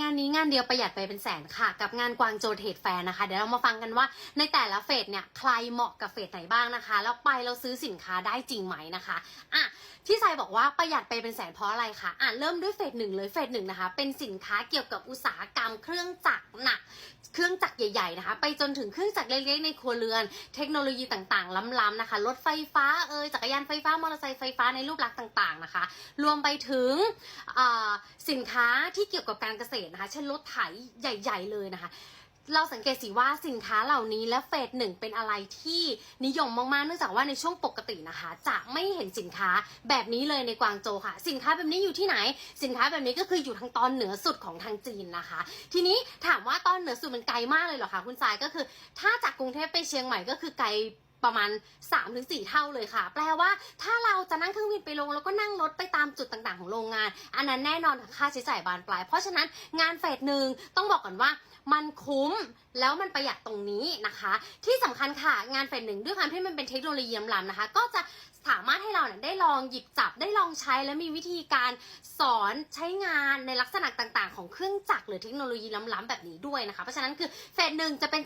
งานนี้งานเดียวประหยัดไปเป็นแสนค่ะ กับงานกวางโจเทดแฟร์นะคะ เดี๋ยวเรามาฟังกันว่าในแต่ละเฟสเนี่ยใครเหมาะกับเฟสไหนบ้างนะคะ แล้วไปเราซื้อสินค้าได้จริงไหมนะคะอะที่ไซบอกว่าประหยัดไปเป็นแสนเพราะอะไรคะอะเริ่มด้วยเฟสหนึ่งเลยเฟสหนึ่งนะคะ เป็นสินค้าเกี่ยวกับอุตสาหกรรมเครื่องจักรหนักเครื่องจักรใหญ่ๆนะคะ ไปจนถึงเครื่องจักรเล็กๆในครัวเรือน เทคโนโลยีต่างๆ ล้ำๆนะคะรถไฟฟ้าเอ่ยจักรยานไฟฟ้ามอเตอร์ไซค์ไฟฟ้าในรูปลักษณ์ต่างๆนะคะ รวมไปถึงอ่าสินค้าที่เกี่ยวกับการเกษตรนะคะ เช่นรถไถใหญ่ ๆ เลยนะคะ เราสังเกตสิว่าสินค้าเหล่านี้และเฟสหนึ่งเป็นอะไรที่นิยมมากๆ เนื่องจากว่าในช่วงปกตินะคะ จะไม่เห็นสินค้าแบบนี้เลยในกวางโจค่ะ สินค้าแบบนี้อยู่ที่ไหน สินค้าแบบนี้ก็คืออยู่ทางตอนเหนือสุดของทางจีนนะคะ ทีนี้ถามว่าตอนเหนือสุดมันไกลมากเลยเหรอคะคุณสายก็คือ ถ้าจากกรุงเทพไปเชียงใหม่ก็คือไกล ประมาณ 3-4 เท่าเลยค่ะ แปลว่าถ้าเราจะนั่งเครื่องบินไปลง แล้วก็นั่งรถไปตามจุดต่างๆ ของโรงงาน อันนั้นแน่นอนค่าใช้จ่ายบานปลาย เพราะฉะนั้นงานเฟสหนึ่งต้องบอกก่อนว่ามันคุ้มแล้วมันประหยัดตรงนี้นะคะ ที่สำคัญค่ะงานเฟสหนึ่งด้วยความที่มันเป็นเทคโนโลยีล้ำนะคะ ก็จะสามารถให้เราเนี่ยได้ลองหยิบจับได้ลองใช้และมีวิธีการสอนใช้งานในลักษณะต่างๆ ของเครื่องจักรหรือเทคโนโลยีล้ำๆแบบนี้ด้วยนะคะ เพราะฉะนั้นคือเฟสหนึ่งจะเป็น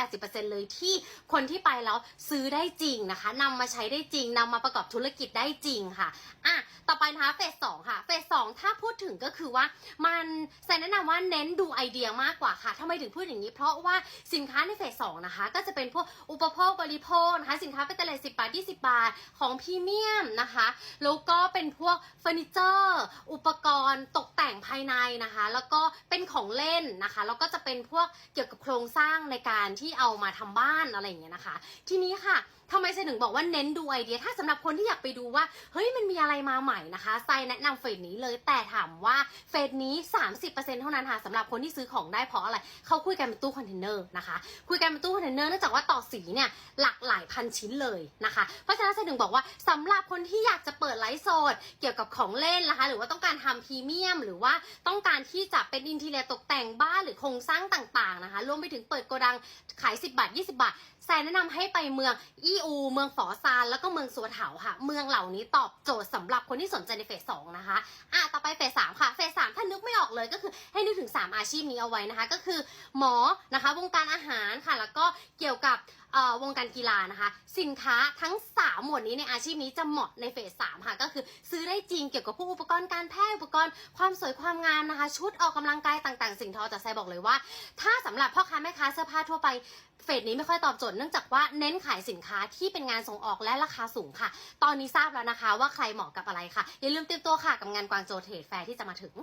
70-80%เลยที่คนที่ไปแล้วซื้อได้จริงนะคะนำมาใช้ได้จริงนำมาประกอบธุรกิจได้จริงค่ะอะต่อไปนะคะเฟสสองค่ะเฟสสองถ้าพูดถึงก็คือว่ามันแซนแนะนำว่าเน้นดูไอเดียมากกว่าค่ะทำไมถึงพูดอย่างนี้ เพราะว่าสินค้าในเฟสสองนะคะ ก็จะเป็นพวกอุปโภคบริโภคนะคะ สินค้าเป็นตลาดสิบบาทยี่สิบาทของพรีเมียมนะคะแล้วก็เป็นพวกเฟอร์นิเจอร์อุปกรณ์ตกแต่งภายในนะคะ แล้วก็เป็นของเล่นนะคะแล้วก็จะเป็นพวกเกี่ยวกับโครงสร้างในการที่เอามาทำบ้านอะไรอย่างเงี้ยนะคะ ทีนี้ค่ะทำไมไซนถึงบอกว่าเน้นดูไอเดีย ถ้าสำหรับคนที่อยากไปดูว่า เฮ้ยมันมีอะไรมาใหม่นะคะไซแนะนำเฟสนี้เลย แต่ถามว่าเฟสนี้ 30%เท่านั้นค่ะสำหรับคนที่ซื้อของได้เพราะอะไร เขาคุยกันเป็นตู้คอนเทนเนอร์นะคะ คุยกันเป็นตู้คอนเทนเนอร์เนื่องจากว่าต่อสีเนี่ยหลากหลายพันชิ้นเลยนะคะ เพราะฉะนั้นไซนถึงบอกว่าสำหรับคนที่อยากจะเปิดไลฟ์โซดเกี่ยวกับของเล่นนะคะ หรือว่าต้องการทำพรีเมียม หรือว่าต้องการที่จะเป็นอินทีเรียตกแต่งบ้านหรือโครงสร้างต่างๆนะคะ รวมไปถึงเปิดโกดังขาย 10 บาท 20 บาท นแนะนำให้ไปเมืองอีอู เมืองฝอซานแล้วก็เมืองสัวเถาค่ะ เมืองเหล่านี้ตอบโจทย์สำหรับคนที่สนใจในเฟสสองนะคะอะต่อไปเฟสสามค่ะเฟสสามถ้านึกไม่ออกเลยก็คือให้นึกถึง 3 อาชีพนี้เอาไว้นะคะ ก็คือหมอนะคะวงการอาหารค่ะ แล้วก็เกี่ยวกับ วงการกีฬานะคะ สินค้าทั้ง 3 หมวดนี้ในอาชีพนี้จะเหมาะในเฟสสามค่ะก็คือซื้อได้จริงเกี่ยวกับพวกอุปกรณ์การแพทย์อุปกรณ์ความสวยความงามนะคะ ชุดออกกำลังกายต่างๆ สิ่งทอจะแซบอกเลยว่า ถ้าสำหรับพ่อค้าแม่ค้าเสื้อผ้าทั่วไปเฟสนี้ไม่ค่อยตอบโจทย์เนื่องจากว่าเน้นขายสินค้าที่เป็นงานส่งออกและราคาสูงค่ะ ตอนนี้ทราบแล้วนะคะว่าใครเหมาะกับอะไรค่ะอย่าลืมเตรียมตัวค่ะกับงานกวางโจเทรดแฟร์ที่จะมาถึง